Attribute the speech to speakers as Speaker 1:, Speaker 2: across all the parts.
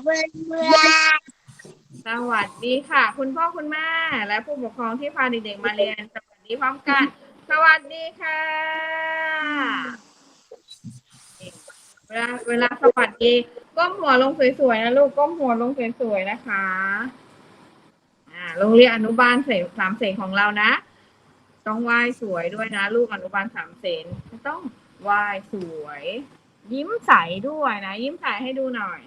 Speaker 1: เพื่อนเพื่อน
Speaker 2: สวัสดีค่ะ คุณพ่อคุณแม่และผู้ปกครองที่พาเด็กๆมาเรียนสวัสดีพร้อมกัน สวัสดีค่ะเวลาเวลาสวัสดีก้มหัวลงสวยๆนะลูกก้มหัวลงสวยๆนะคะอ่าโรงเรียนอนุบาลเสสามเสนของเรานะ ต้องไหว้สวยด้วยนะ ลูกอนุบาลสามเสนต้องไหว้สวย ยิ้มใสด้วยนะ ยิ้มใสให้ดูหน่อย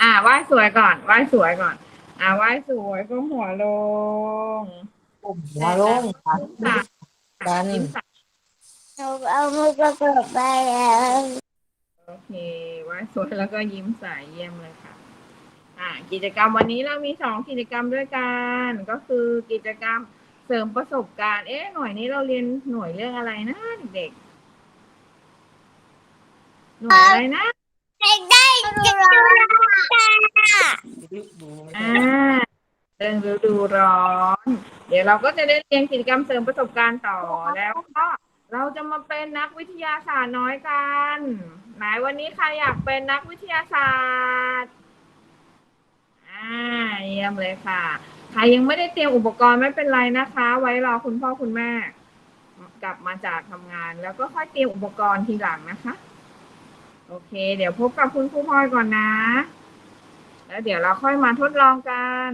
Speaker 2: อ่าไหว้สวยก่อนไหว้สวยก่อน อ่าไหว้สวยก้มหัวลง
Speaker 3: หัวลงค่ะ
Speaker 2: ยิ้มใส
Speaker 3: กัน
Speaker 2: ยิ้มใส
Speaker 1: หนูเอามือประกบไปแล้ว
Speaker 2: โอเคไหว้สวยแล้วก็ยิ้มใสเยี่ยมเลยค่ะ อ่า กิจกรรมวันนี้เรามีสองกิจกรรมด้วยกัน ก็คือกิจกรรมเสริมประสบการณ์ เอ๊ะ หน่วยนี้เราเรียนหน่วยเรื่องอะไรนะเด็กๆหน่วยอะไรนะ
Speaker 1: ได้ได้จะดูค่ะ
Speaker 2: อ่าเรื่องฤดูร้อน เดี๋ยวเราก็จะได้เรียนกิจกรรมเสริมประสบการณ์ต่อแล้วก็เราจะมาเป็นนักวิทยาศาสตร์น้อยกันไหนวันนี้ใครอยากเป็นนักวิทยาศาสตร์อ่าเยี่ยมเลยค่ะ ใครยังไม่ได้เตรียมอุปกรณ์ไม่เป็นไรนะคะ ไว้รอคุณพ่อคุณแม่กลับมาจากทำงาน แล้วก็ค่อยเตรียมอุปกรณ์ทีหลังนะคะ โอเค เดี๋ยวพบกับคุณครูพลอยก่อนนะ แล้วเดี๋ยวเราค่อยมาทดลองกัน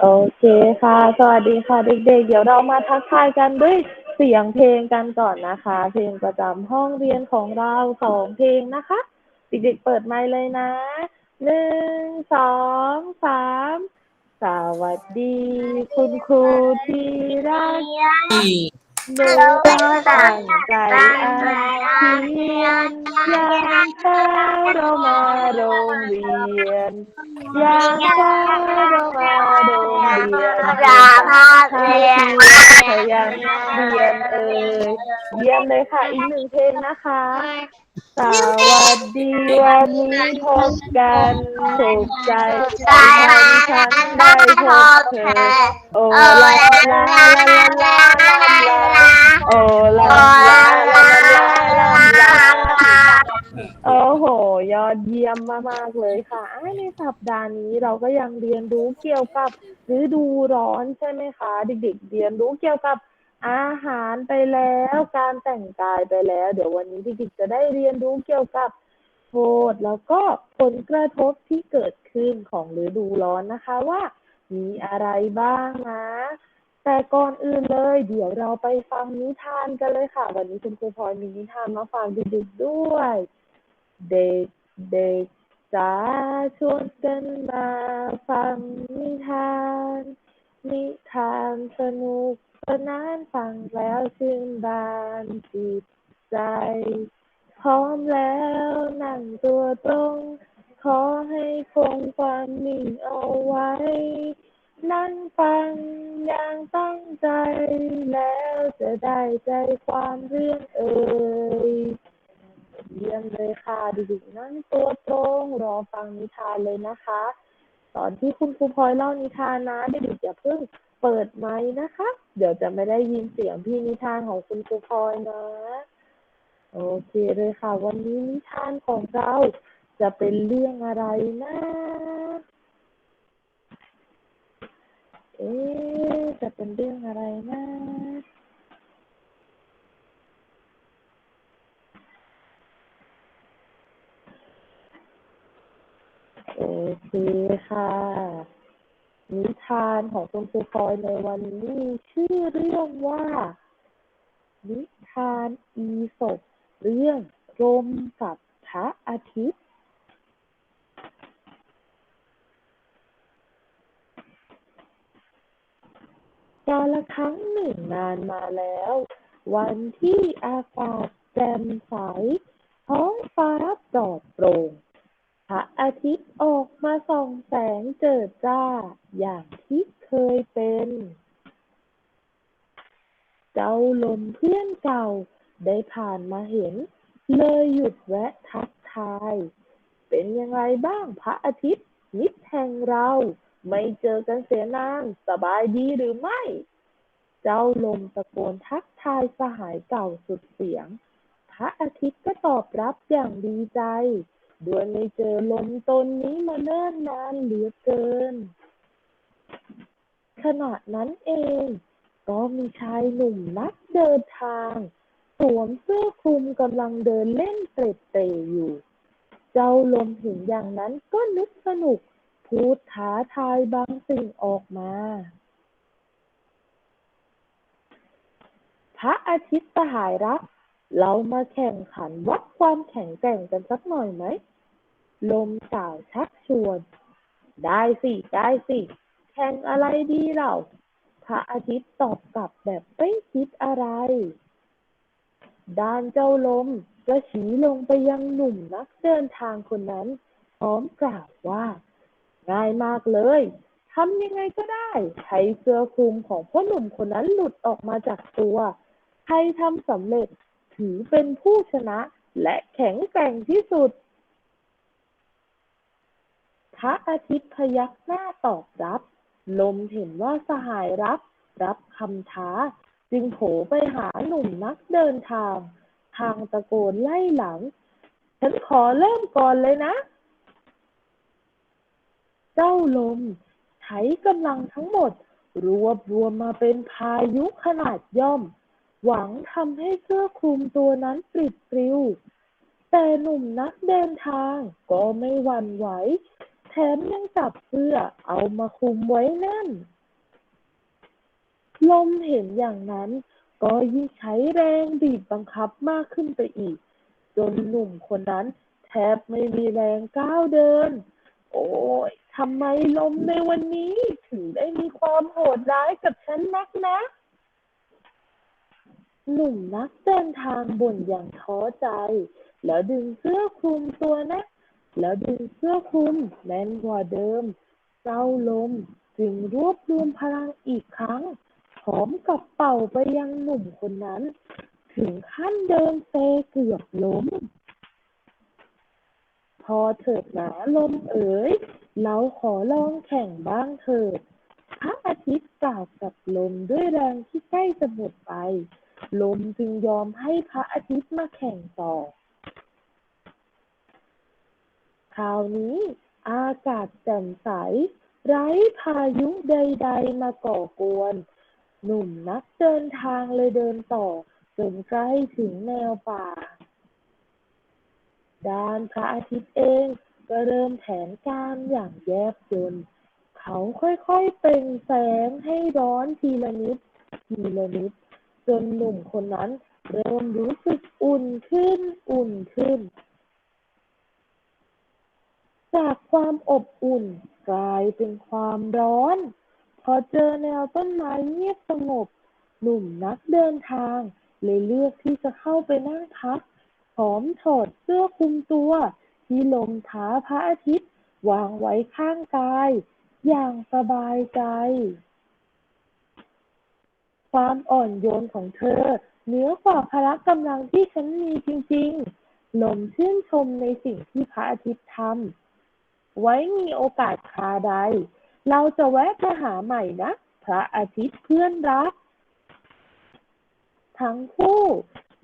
Speaker 4: โอเคค่ะ สวัสดีค่ะเด็กๆ เดี๋ยวเรามาทักทายกันด้วยเสียงเพลงกันก่อนนะคะ เพลงประจำห้องเรียนของเราสองเพลงนะคะเด็กๆเปิดไมค์เลยนะหนึ่งสองสามสวัสดี คุณครูที่รัก หนูตั้งใจอ่านเขียนยามเช้าเรามาโรงเรียนยามเช้าเรามาโรงเรียน
Speaker 1: ราภาพเรียน
Speaker 4: พยันเรียนเอ่ยเยี่ยมเลยค่ะอีกหนึ่งเพลงนะคะ สวัสดีวันนี้พบกันสุขใจ
Speaker 1: ใจมาฉันได้พบเธอ
Speaker 4: โอลา
Speaker 1: ลา
Speaker 4: ลา
Speaker 1: ลา
Speaker 4: ลาโอลาลา
Speaker 1: ลา
Speaker 4: ลา
Speaker 1: ลา
Speaker 4: ลาโอ้โห ยอดเยี่ยมมากๆเลยค่ะ ในสัปดาห์นี้เราก็ยังเรียนรู้เกี่ยวกับฤดูร้อนใช่ไหมคะ เด็กๆเรียนรู้เกี่ยวกับ อาหารไปแล้วการแต่งกายไปแล้ว เดี๋ยววันนี้เด็กๆจะได้เรียนรู้เกี่ยวกับโทษแล้วก็ผลกระทบที่เกิดขึ้นของฤดูร้อนนะคะว่า มีอะไรบ้างนะ แต่ก่อนอื่นเลย เดี๋ยวเราไปฟังนิทานกันเลยค่ะ วันนี้คุณครูพลอยมีนิทานมาฝากเด็กๆด้วย เด็กเด็กจะชวนกันมาฟังนิทาน นิทานสนุก สนานฟังแล้วชื่นบานจิตใจ พร้อมแล้วนั่งตัวตรง ขอให้คงความนิ่งเอาไว้ นั่งฟังอย่างตั้งใจ แล้วจะได้ใจความเรื่องเอ่ยเยี่ยมเลยค่ะเด็กๆนั่งตัวตรงรอฟังนิทานเลยนะคะ ตอนที่คุณครูพลอยเล่านิทานนะเด็กๆอย่าเพิ่ง เปิดไมค์นะคะ เดี๋ยวจะไม่ได้ยินเสียงพี่นิทานของคุณครูพลอยนะ โอเคเลยค่ะ วันนี้นิทานของเราจะเป็นเรื่องอะไรนะ เอ๊ะจะเป็นเรื่องอะไรนะโอเคค่ะ นิทานของคุณครูพลอยในวันนี้ ชื่อเรื่องว่า นิทานอีสปเรื่องลมกับพระอาทิตย์ กาละครั้งหนึ่งนานมาแล้ว วันที่อากาศแจ่มใส ท้องฟ้าปลอดโปร่ง พระอาทิตย์ออกมาส่องแสงเจิดจ้า อย่างที่เคยเป็น เจ้าลมเพื่อนเก่าได้ผ่านมาเห็น เลยหยุดแวะทักทาย เป็นยังไงบ้างพระอาทิตย์มิตรแห่งเรา ไม่เจอกันเสียนานสบายดีหรือไม่ เจ้าลมตะโกนทักทายสหายเก่าสุดเสียง พระอาทิตย์ก็ตอบรับอย่างดีใจ ด้วยไม่เจอลมตนนี้มาเนิ่นนานเหลือเกิน ขณะนั้นเอง ก็มีชายหนุ่มนักเดินทาง สวมเสื้อคลุมกำลังเดินเล่นเตร็ดเตร่อยู่ เจ้าลมเห็นอย่างนั้นก็นึกสนุก พูดท้าทายบางสิ่งออกมา พระอาทิตย์สหายรัก เรามาแข่งขันวัดความแข็งแกร่งกันสักหน่อยไหม ลมสาวชักชวน ได้สิ ได้สิ แข่งอะไรดีเราพระอาทิตย์ตอบกลับแบบไม่คิดอะไร ด้านเจ้าลมก็ชี้ลงไปยังหนุ่มนักเดินทางคนนั้น พร้อมกล่าวว่า ง่ายมากเลยทำยังไงก็ได้ ใช้เสื้อคลุมของพ่อหนุ่มคนนั้นหลุดออกมาจากตัว ใครทำสำเร็จ ถือเป็นผู้ชนะและแข็งแกร่งที่สุด พระอาทิตย์พยักหน้าตอบรับ ลมเห็นว่าสหายรับ รับคำท้า จึงโผไปหาหนุ่มนักเดินทาง ทางตะโกนไล่หลัง ฉันขอเริ่มก่อนเลยนะ เจ้าลม ใช้กำลังทั้งหมด รวบรวมมาเป็นพายุขนาดย่อม หวังทำให้เสื้อคลุมตัวนั้นปลิดปลิว แต่หนุ่มนักเดินทางก็ไม่หวั่นไหว แถมยังจับเสื้อเอามาคลุมไว้แน่น ลมเห็นอย่างนั้น ก็ยิ่งใช้แรงบีบบังคับมากขึ้นไปอีก จนหนุ่มคนนั้นแทบไม่มีแรงก้าวเดิน โอ้ยทำไมลมในวันนี้ถึงได้มีความโหดร้ายกับฉันนักนะ หนุ่มนักเดินทางบ่นอย่างท้อใจ แล้วดึงเสื้อคลุมตัวนะ แล้วดึงเสื้อคลุมแน่นกว่าเดิมเจ้าลมจึงรวบรวมพลังอีกครั้งพร้อมกับเป่าไปยังหนุ่มคนนั้น ถึงขั้นเดินเซเกือบล้ม พอเถิดหนาลมเอ๋ย เราขอลองแข่งบ้างเถิดพระอาทิตย์กล่าวกับลมด้วยแรงที่ใกล้จะหมดไป ลมจึงยอมให้พระอาทิตย์มาแข่งต่อ คราวนี้อากาศแจ่มใส ไร้พายุใด ๆ มาก่อกวน หนุ่มนักเดินทางเลยเดินต่อจนใกล้ถึงแนวป่า ด้านพระอาทิตย์เองก็เริ่มแผนการอย่างแยบยลเขาค่อยๆ เปล่งแสงให้ร้อนทีละนิด ทีละนิด จนหนุ่มคนนั้นเริ่มรู้สึกอุ่นขึ้นอุ่นขึ้น จากความอบอุ่นกลายเป็นความร้อน พอเจอแนวต้นไม้เงียบสงบ หนุ่มนักเดินทาง เลยเลือกที่จะเข้าไปนั่งพักพร้อมถอดเสื้อคลุมตัว ที่ลมท้าพระอาทิตย์ วางไว้ข้างกาย อย่างสบายใจ ความอ่อนโยนของเธอ เหนือกว่าพละกำลังที่ฉันมีจริงๆลมชื่นชมในสิ่งที่พระอาทิตย์ทำ ไว้มีโอกาสคาใด เราจะแวะมาหาใหม่นะ พระอาทิตย์เพื่อนรัก ทั้งคู่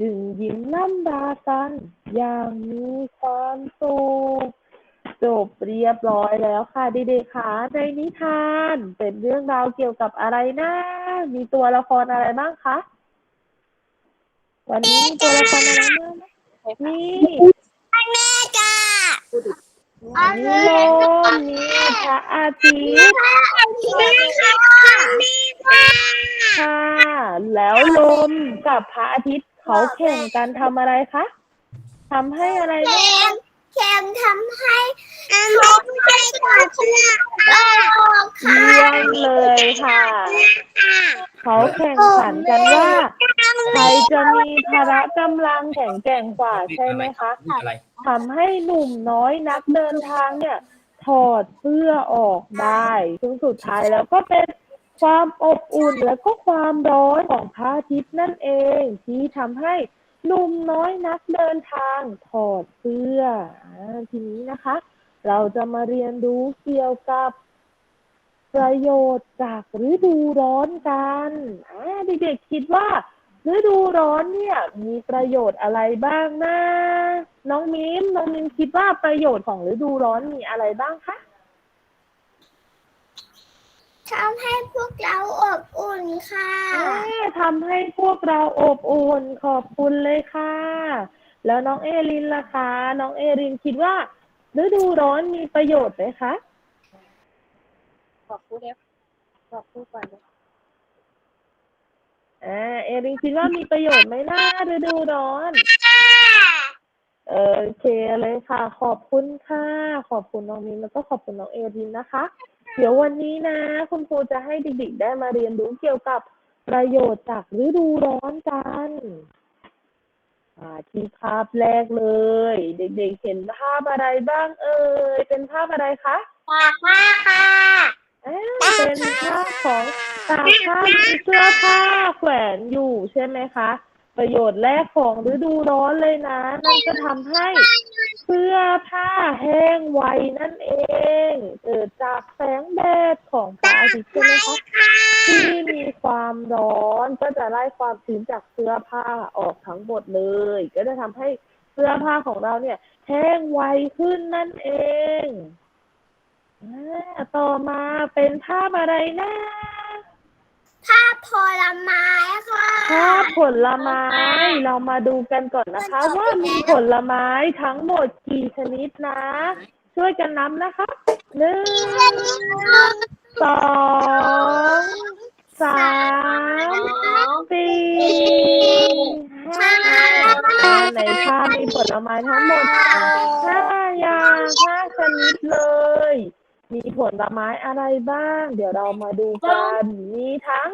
Speaker 4: จึงยิ้มล่ำลากัน อย่างมีความสุขจบเรียบร้อยแล้วค่ะเด็กๆค่ะในนิทานเป็นเรื่องราวเกี่ยวกับอะไรนะ มีตัวละครอะไรบ้างคะ วันนี้มีตัวละครอะไรบ้างมี
Speaker 1: แม่จ้า
Speaker 4: มีลมมีพระอาทิตย์
Speaker 1: แม่ค่ะแม่ค่ะ
Speaker 4: ค่ะ แล้วลมกับพระอาทิตย์เขาแข่งกันทำอะไรคะทำให้อะไร
Speaker 1: แค
Speaker 4: บ้าง
Speaker 1: มแคมทำให้เขา ให้ต่อชนะโลกค่ะ
Speaker 4: เยี่ยมเลยค่ะ เขาแข่งขันกันว่า ใครจะมีพละกำลังแข็งแกร่งกว่าใช่ไหมคะ
Speaker 5: อะไร
Speaker 4: ทำให้หนุ่มน้อยนักเดินทางเนี่ย ถอดเสื้อออกได้ซึ่งสุดท้ายแล้วก็เป็นความอบอุ่นและก็ความร้อนของพระอาทิตย์นั่นเอง ที่ทำให้หนุ่มน้อยนักเดินทางถอดเสื้ออาทีนี้นะคะ เราจะมาเรียนรู้เกี่ยวกับประโยชน์จากฤดูร้อนกันอ่าเด็กๆคิดว่าฤดูร้อนเนี่ย มีประโยชน์อะไรบ้างนะ น้องมิมน้องมิมคิดว่าประโยชน์ของฤดูร้อนมีอะไรบ้างคะ
Speaker 1: ทำให้พวกเราอบอุ่นค่ะ
Speaker 4: อ่าทำให้พวกเราอบอุ่นขอบคุณเลยค่ะ แล้วน้องเอรินล่ะคะ น้องเอรินคิดว่า ฤดูร้อนมีประโยชน์ไหมคะ
Speaker 5: ขอบคุณเอฟขอบคุณก่อนนะ
Speaker 4: อ่าเอรินคิดว่ามีประโยชน์ไหมนะฤดูร้อนเออโอเคเลยค่ะ ขอบคุณค่ะ ขอบคุณน้องมินแล้วก็ขอบคุณน้องเอรินนะคะ เดี๋ยววันนี้นะ คุณครูจะให้เด็กๆได้มาเรียนรู้เกี่ยวกับประโยชน์จากฤดูร้อนกัน อ่าที่ภาพแรกเลย เด็กๆเห็นภาพอะไรบ้างเอ่ยเป็นภาพอะไรคะ
Speaker 1: ตากผ้าค่ะ
Speaker 4: อ่าเป็นภาพของตากผ้ามีเสื้อผ้าแขวนอยู่ใช่ไหมคะ ประโยชน์แรกของฤดูร้อนเลยนะ นั่นก็ทำให้ เสื้อผ้าแห้งไวนั่นเอง เกิดจากแสงแดดของพระอาทิตย์ใช่ไหมคะที่มีความร้อนก็จะไล่ความชื้นจากเสื้อผ้าออกทั้งหมดเลย ก็จะทำให้เสื้อผ้าของเราเนี่ย แห้งไวขึ้นนั่นเอง ต่อมาเป็นภาพอะไรนะ
Speaker 1: ผ้าผลไม้ค่ะ
Speaker 4: ภาพผลไม้เรามาดูกันก่อนนะคะ ว่ามีผลไม้ทั้งหมดกี่ชนิดนะ ช่วยกันนับนะคะหนึ่งสองสามสี่ห้าในภาพมีผลไม้ทั้งหมด ผลไม้อะไรบ้าง เดี๋ยวเรามาดูกัน มีทั้ง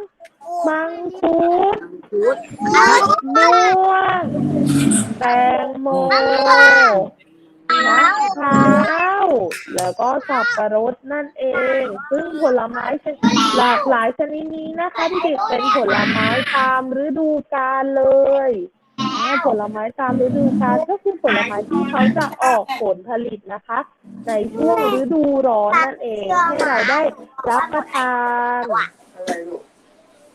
Speaker 4: มังคุดมะม่วงแตงโมมะพร้าวแล้วก็สับปะรดนั่นเอง ซึ่งผลไม้หลากหลายชนิดนี้นะคะที่เด็กเป็นผลไม้ตามฤดูกาลเลย ผลไม้ตามฤดูกาลก็คือผลไม้ที่เขาจะออกผลผลิตนะคะ ในช่วงฤดูร้อนนั่นเองให้เราได้รับประทาน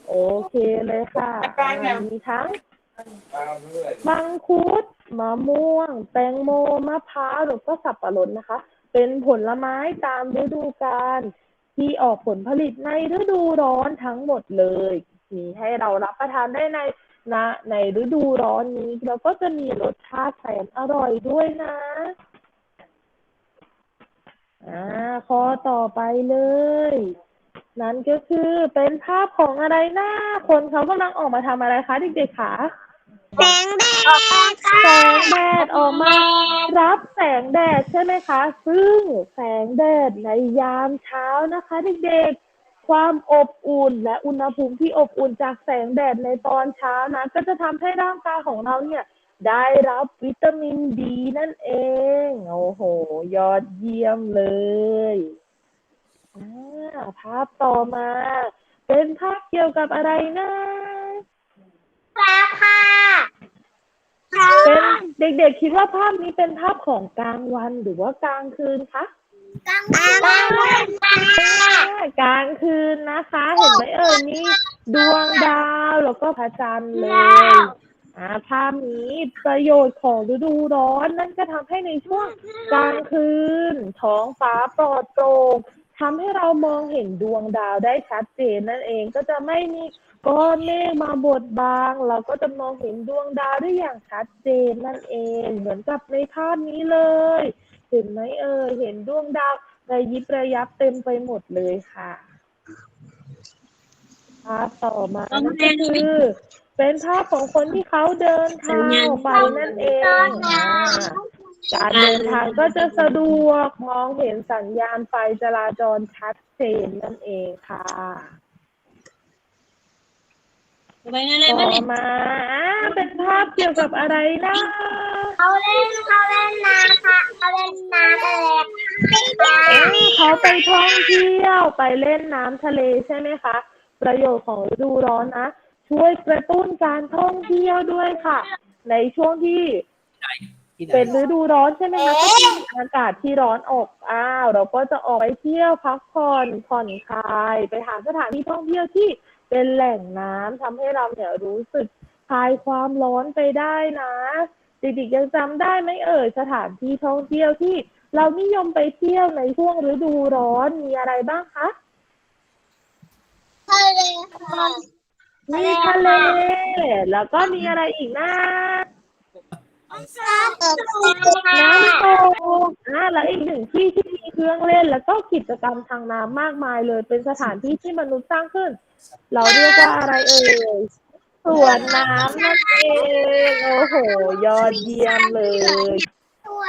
Speaker 4: โอเคเลยค่ะมีทั้งมังคุดมะม่วง แตงโมมะพร้าวหรือก็สับปะรดนะคะ เป็นผลไม้ตามฤดูกาลที่ออกผลผลิตในฤดูร้อนทั้งหมดเลย มีให้เรารับประทานได้ใน นะในฤดูร้อนนี้แล้วก็จะมีรสชาติแสนอร่อยด้วยนะอ่าข้อต่อไปเลย นั่นก็คือเป็นภาพของอะไรนะคนเขากำลังออกมาทำอะไรคะเด็กๆคะ
Speaker 1: แสงแดดค่ะ
Speaker 4: แสงแดดออกมา รับแสงแดดใช่ไหมคะ ซึ่งแสงแดดในยามเช้านะคะเด็กๆ ความอบอุ่นและอุณหภูมิที่อบอุ่นจากแสงแดดในตอนเช้านะก็จะทำให้ร่างกายของเราเนี่ย ได้รับวิตามินดีนั่นเอง โอ้โห ยอดเยี่ยมเลยอ่าภาพต่อมา เป็นภาพเกี่ยวกับอะไรนะ
Speaker 1: แล้วค่ะ
Speaker 4: เป็นเด็กๆคิดว่าภาพนี้เป็นภาพของกลางวันหรือว่ากลางคืนคะ
Speaker 1: กลางวันค่ะ
Speaker 4: กลางคืนนะคะ เห็นไหมเอ่ยมีดวงดาวแล้วก็พระจันทร์เลยอ่าภาพนี้ประโยชน์ของฤดูร้อนนั่นก็ทำให้ในช่วงกลางคืนท้องฟ้าปลอดโปร่งทำให้เรามองเห็นดวงดาวได้ชัดเจนนั่นเองก็จะไม่มีก้อนเมฆมาบดบังเราก็จะมองเห็นดวงดาวได้อย่างชัดเจนนั่นเอง เหมือนกับในภาพนี้เลย เห็นไหมเอ่ยเห็นดวงดาวระยิบระยับเต็มไปหมดเลยค่ะภาพต่อมานั่นก็คือ เป็นภาพของคนที่เขาเดินทางออกไปนั่นเองการเดินทางก็จะสะดวกมองเห็นสัญญาณไฟจราจรชัดเจนนั่นเองค่ะ
Speaker 5: ไปงั้นเลย
Speaker 4: ต่
Speaker 5: มัน
Speaker 4: อ
Speaker 5: เนี่ย
Speaker 4: มาอ่าเป็นภาพเกี่ยวกับอะไรนะ
Speaker 1: เขาเล่นเขาเล่นน้ำค่ะเขาเล่นน้ำเลย
Speaker 4: เอ้ยเขาไปท่องเที่ยวไปเล่นน้ำทะเลใช่ไหมคะ ประโยชน์ของฤดูร้อนนะ ช่วยกระตุ้นการท่องเที่ยวด้วยค่ะ ในช่วงที่เป็นฤดูร้อนใช่ไหมคะก็จะมีอากาศที่ร้อนอบอ้าว เราก็จะออกไปเที่ยวพักผ่อนผ่อนคลาย ไปหาสถานที่ท่องเที่ยวที่ เป็นแหล่งน้ำทำให้เราเนี่ยรู้สึกคลายความร้อนไปได้นะเด็กๆยังจำได้ไหมเอ่ยสถานที่ท่องเที่ยวที่เรานิยมไปเที่ยวในช่วงฤดูร้อนมีอะไรบ้างคะ
Speaker 1: ทะเลค่ะ
Speaker 4: มีทะเลแล้วก็มีอะไรอีกนะ
Speaker 1: น้ำตก
Speaker 4: น้ำตกอ่าแล้วอีกหนึ่งที่ที่มีเครื่องเล่น แล้วก็กิจกรรมทางน้ำมากมายเลย เป็นสถานที่ที่มนุษย์สร้างขึ้น เราเรียกว่าอะไรเอ่ยสวนน้ำนั่นเองโอ้โห ยอดเยี่ยมเลย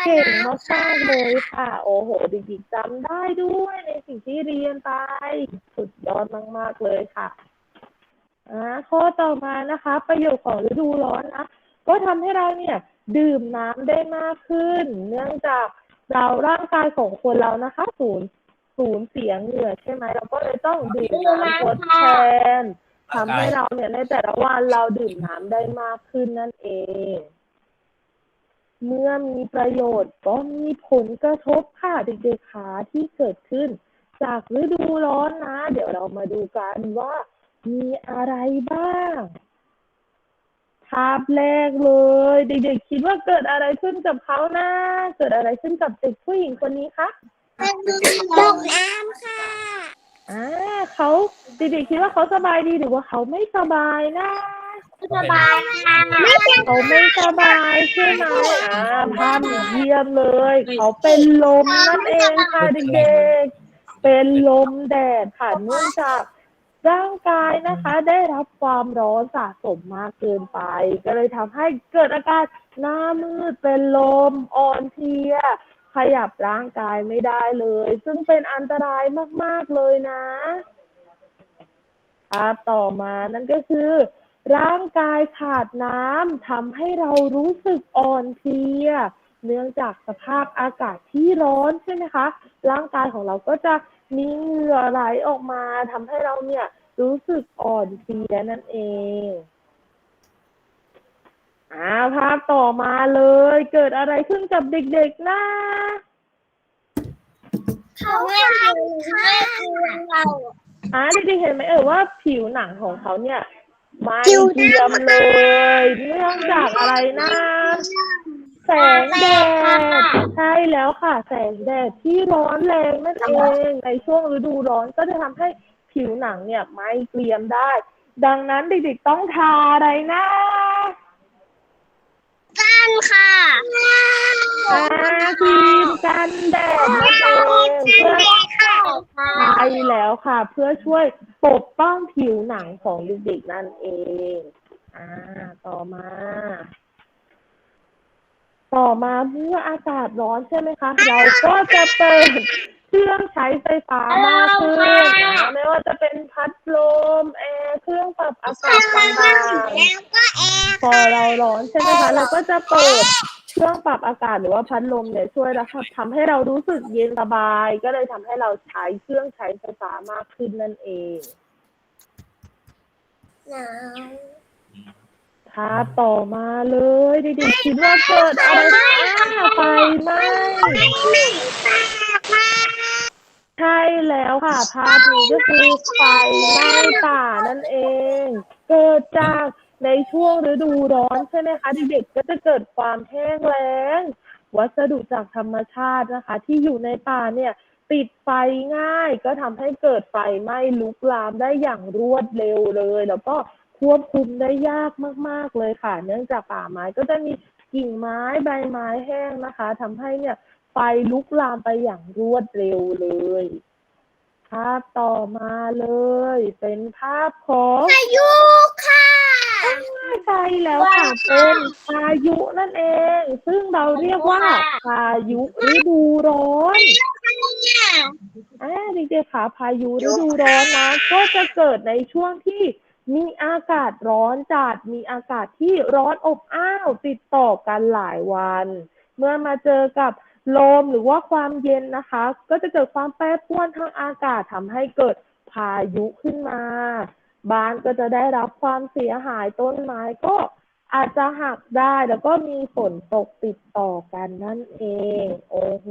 Speaker 4: เก่งมากๆเลยค่ะ โอ้โหเด็กๆจำได้ด้วยในสิ่งที่เรียนไป สุดยอดมากๆเลยค่ะอ่าข้อต่อมานะคะ ประโยชน์ของฤดูร้อนนะก็ทำให้เราเนี่ยดื่มน้ำได้มากขึ้น เนื่องจากเราร่างกายของคนเรานะคะ สูญ สูญเสียเหงื่อใช่ไหมเราก็เลยต้องดื่มน้ำทดแทนทำให้เราเนี่ยในแต่ละวันเราดื่มน้ำได้มากขึ้นนั่นเอง เมื่อมีประโยชน์ก็มีผลกระทบค่ะเด็กๆขาที่เกิดขึ้น จากฤดูร้อนนะ เดี๋ยวเรามาดูกันว่ามีอะไรบ้างภาพแรกเลย เด็กๆคิดว่าเกิดอะไรขึ้นกับเขานะ เกิดอะไรขึ้นกับเด็กผู้หญิงคนนี้คะ
Speaker 1: ตกน้ำค่ะ
Speaker 4: อ่าเขาเด็กๆคิดว่าเขาสบายดีหรือว่าเขาไม่สบายนะ
Speaker 1: สบายค่ะ
Speaker 4: เขาไม่สบายใช่ไหมอ่าภาพเยี่ยมเลย เขาเป็นลมนั่นเองค่ะเด็กๆเป็นลมแดดค่ะเนื่องจากร่างกายนะคะ ได้รับความร้อนสะสมมากเกินไป ก็เลยทำให้เกิดอาการหน้ามืดเป็นลมอ่อนเพลีย ขยับร่างกายไม่ได้เลย ซึ่งเป็นอันตรายมาก ๆ เลยนะภาต่อมานั่นก็คือ ร่างกายขาดน้ำทำให้เรารู้สึกอ่อนเพลีย เนื่องจากสภาพอากาศที่ร้อนใช่ไหมคะ ร่างกายของเราก็จะมีเหงื่อไหลออกมาทำให้เราเนี่ยรู้สึกอ่อนเพลียนั่นเอง อ่าภาพต่อมาเลย เกิดอะไรขึ้นกับเด็กๆนะ
Speaker 1: เขาไม่ทำค่ะเรา
Speaker 4: อ่าเด็กๆเห็นไหมเอ่ยว่าผิวหนังของเขาเนี่ยไม่
Speaker 1: ผิว
Speaker 4: เทียมเลยเนื่องจากอะไรนะแสงแดดใช่แล้วค่ะ แสงแดดที่ร้อนแรงนั่นเองในช่วงฤดูร้อนก็จะทำให้ผิวหนังเนี่ยไม่เกรียมได้ ดังนั้นเด็กๆต้องทาอะไรนะ
Speaker 1: กั นค่ะ
Speaker 4: ทาครีมกันแดดนั่นเองเพื่อ
Speaker 1: ค่ะ
Speaker 4: ใช่แล้วค่ะ เพื่อช่วยปกป้องผิวหนังของเด็กๆนั่นเอง อ่า ต่อมา ต่อมาเมื่ออากาศร้อนใช่ไหมคะ เราก็จะเปิด เครื่องใช้ไฟฟ้ามากขึ้นนะไม่ว่าจะเป็นพัดลมแอร์เครื่องปรับอากาศต่าง
Speaker 1: แล้วก็แอร์
Speaker 4: ๆพอเราร้อนใช่ไหมคะเราก็จะเปิดเครื่องปรับอากาศหรือว่าพัดลมเนี่ยช่วยแล้วทำให้เรารู้สึกเย็นสบาย ก็เลยทำให้เราใช้เครื่องใช้ไฟฟ้ามากขึ้นนั่นเอง
Speaker 1: หนาว
Speaker 4: ภาพต่อมาเลยเด็กๆคิดว่าเกิดอะไรขึ้นอ่าไฟไหม้ ใช่แล้วค่ะภาพนี้ก็คือไฟไหม้ป่านั่นเอง เกิดจากในช่วงฤดูร้อนใช่ไหมคะเด็กๆก็จะเกิดความแห้งแล้ง วัสดุจากธรรมชาตินะคะ ที่อยู่ในป่าเนี่ย ติดไฟง่าย ก็ทำให้เกิดไฟไหม้ลุกลามได้อย่างรวดเร็วเลย แล้วก็ควบคุมได้ยากมาก ๆเลยค่ะ เนื่องจากป่าไม้ก็จะมีกิ่งไม้ใบไม้แห้งนะคะทำให้เนี่ย ไฟลุกลามไปอย่างรวดเร็วเลย ภาพต่อมาเลย เป็นภาพของ
Speaker 1: พายุค่ะ
Speaker 4: ใช่แล้วค่ะเป็นพายุนั่นเอง ซึ่งเราเรียกว่าพายุฤดูร้อนอ่าเด็กๆค่ะพายุฤดูร้อนนะ ก็จะเกิดในช่วงที่มีอากาศร้อนจัด มีอากาศที่ร้อนอบอ้าวติดต่อกันหลายวัน เมื่อมาเจอกับ ลมหรือว่าความเย็นนะคะ ก็จะเกิดความแปรปรวนทางอากาศทำให้เกิดพายุขึ้นมา บ้านก็จะได้รับความเสียหายต้นไม้ก็อาจจะหักได้แล้วก็มีฝนตกติดต่อกันนั่นเอง โอ้โห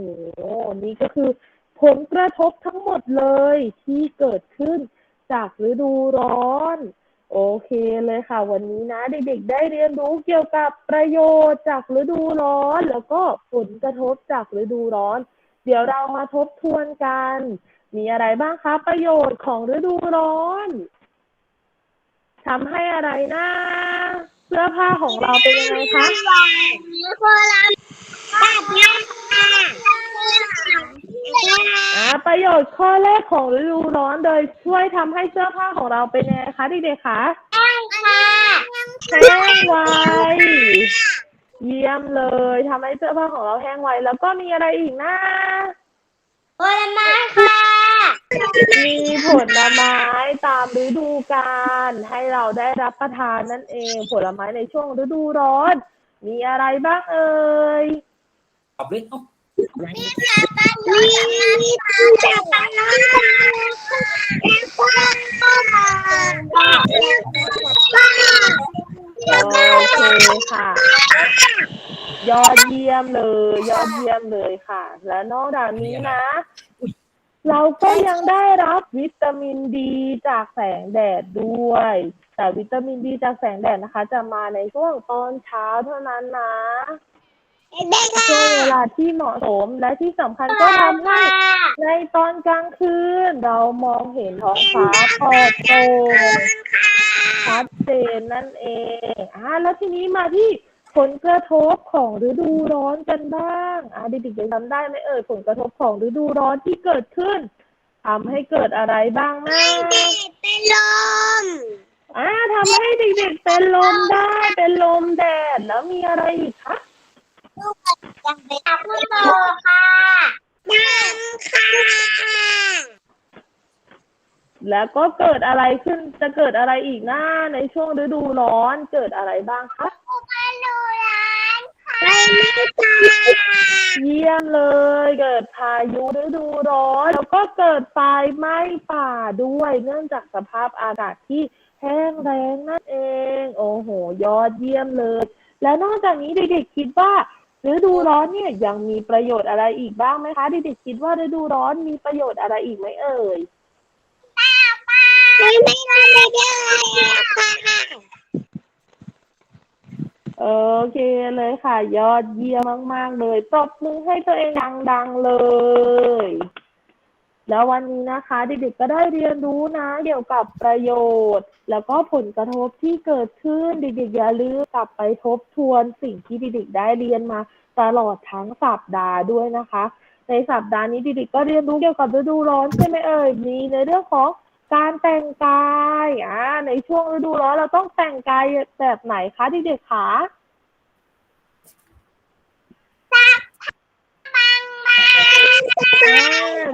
Speaker 4: นี่ก็คือผลกระทบทั้งหมดเลยที่เกิดขึ้นจากฤดูร้อน โอเคเลยค่ะ วันนี้นะ เด็กๆ ได้เรียนรู้เกี่ยวกับประโยชน์จากฤดูร้อน แล้วก็ผลกระทบจากฤดูร้อน เดี๋ยวเรามาทบทวนกัน มีอะไรบ้างคะ ประโยชน์ของฤดูร้อนทำให้อะไรนะ เสื้อผ้าของเราเป็นยังไงคะ
Speaker 1: โคลัมแบบนี้ค่ะ
Speaker 4: อ่า ประโยชน์ข้อแรกของฤดูร้อนโดยช่วยทำให้เสื้อผ้าของเราเป็นยังไงคะเด็กๆคะ
Speaker 1: ค่ะ
Speaker 4: แห้งไวเยี่ยมเลยทำให้เสื้อผ้าของเราแห้งไวแล้วก็มีอะไรอีกนะ
Speaker 1: ผลไม้ค่ะ
Speaker 4: มีผลไม้ตามฤดูกาลให้เราได้รับประทานนั่นเอง ผลไม้ในช่วงฤดูร้อน มีอะไรบ้างเอ่ย
Speaker 3: ตอบเลยเอ้า
Speaker 1: มีสับปะรดมีสับปะรดแล้วก็แล้วก็
Speaker 4: โอเคค่ะ ยอดเยี่ยมเลย ยอดเยี่ยมเลยค่ะ และนอกจากนี้นะ เราก็ยังได้รับวิตามินดีจากแสงแดดด้วย แต่วิตามินดีจากแสงแดดนะคะ จะมาในช่วงตอนเช้าเท่านั้นนะ
Speaker 1: ได้ค่ะ
Speaker 4: ช่วงเวลาที่เหมาะสมและที่สำคัญก็ทำให้ในตอนกลางคืน เรามองเห็นท้องฟ้าปลอดโปร่งชัดเจนนั่นเองอ่าแล้วทีนี้มาที่ผลกระทบของฤดูร้อนกันบ้างอ่าเด็กๆยังจำได้ไหมเอ่ยผลกระทบของฤดูร้อนที่เกิดขึ้นทำให้เกิดอะไรบ้างนะ
Speaker 1: เป็นลม
Speaker 4: อ่าทำให้เด็กๆเป็นลมได้เป็นลมแดดแล้วมีอะไรอีกคะ
Speaker 1: ยังไปทำคุณโตค่ะน้ำค่ะ
Speaker 4: แล้วก็เกิดอะไรขึ้นจะเกิดอะไรอีกนะในช่วงฤดูร้อนเกิดอะไรบ้างคะ
Speaker 1: มาดูร้านค่ะไม่ไม่ค่ะ
Speaker 4: เยี่ยมเลย เกิดพายุฤดูร้อน แล้วก็เกิดไฟไหม้ป่าด้วย เนื่องจากสภาพอากาศที่แห้งแรงนั่นเอง โอ้โห ยอดเยี่ยมเลย และนอกจากนี้เด็กๆคิดว่า ฤดูร้อนเนี่ยยังมีประโยชน์อะไรอีกบ้างไหมคะเด็กๆคิดว่าฤดูร้อนมีประโยชน์อะไรอีกไหมเอ่ย
Speaker 1: ไม่ไม่ไม่ไม่ไม่
Speaker 4: โอเคเลยค่ะ ยอดเยี่ยมมาก ๆ เลย ตบมือให้ตัวเองดัง ๆ เลย แล้ววันนี้นะคะเด็กๆก็ได้เรียนรู้นะเกี่ยวกับประโยชน์ แล้วก็ผลกระทบที่เกิดขึ้นเด็กๆอย่าลืมกลับไปทบทวนสิ่งที่เด็กๆได้เรียนมาตลอดทั้งสัปดาห์ด้วยนะคะ ในสัปดาห์นี้เด็กๆก็เรียนรู้เกี่ยวกับฤดูร้อนใช่ไหมเอ่ยมีในเรื่องของการแต่งกายอ่าในช่วงฤดูร้อนเราต้องแต่งกายแบบไหนคะเด็กๆคะ อ่า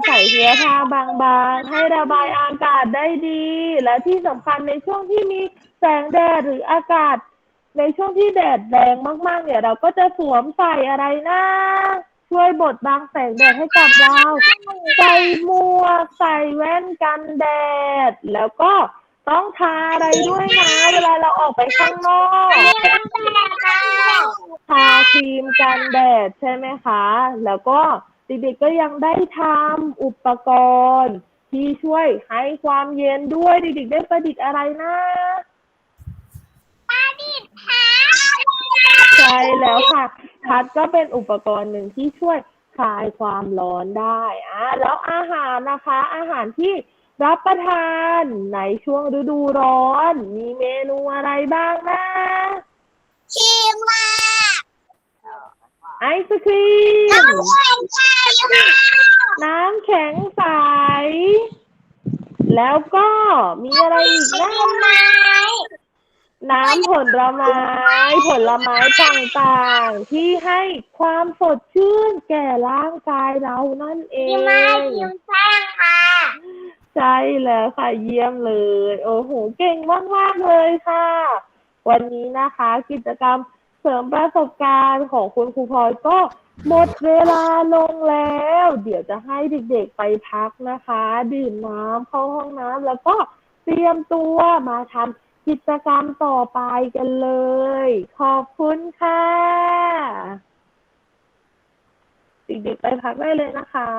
Speaker 4: ใส่เสื้อผ้าบางๆ ให้ระบายอากาศได้ดี และที่สำคัญในช่วงที่มีแสงแดดหรืออากาศ ในช่วงที่แดดแรงมาก ๆ เนี่ย เราก็จะสวมใส่อะไรนะ ช่วยบดบังแสงแดดให้กับเรา ใส่หมวก ใส่แว่นกันแดด แล้วก็ต้องทาอะไรด้วยนะ เวลาเราออกไปข้างนอกทาครีมกันแดดใช่ไหมคะ แล้วก็ เด็กๆก็ยังได้ทำอุปกรณ์ ที่ช่วยให้ความเย็นด้วยเด็กๆได้ประดิษฐ์อะไรนะใช่แล้วค่ะพัดก็เป็นอุปกรณ์หนึ่งที่ช่วยคลายความร้อนได้อะแล้วอาหารนะคะ อาหารที่รับประทานในช่วงฤดูร้อน มีเมนูอะไรบ้างนะ
Speaker 1: ชิมมา
Speaker 4: ไอศครีม น้ำแข็งใส แล้วก็มีอะไรอีกนะน้ำผลไม้ ผลไม้ต่างๆ ที่ให้ความสดชื่นแก่ร่างกายเรานั่นเอ
Speaker 1: ชิมมางชิมแป้งค่ะ
Speaker 4: ใช่แล้วค่ะเยี่ยมเลย โอ้โหเก่งมากๆเลยค่ะ วันนี้นะคะ กิจกรรม เสริมประสบการณ์ของคุณครูพลอยก็หมดเวลาลงแล้ว เดี๋ยวจะให้เด็กๆไปพักนะคะ ดื่มน้ำเข้าห้องน้ำแล้วก็เตรียมตัวมาทำกิจกรรมต่อไปกันเลย ขอบคุณค่ะเด็กๆไปพักได้เลยนะคะ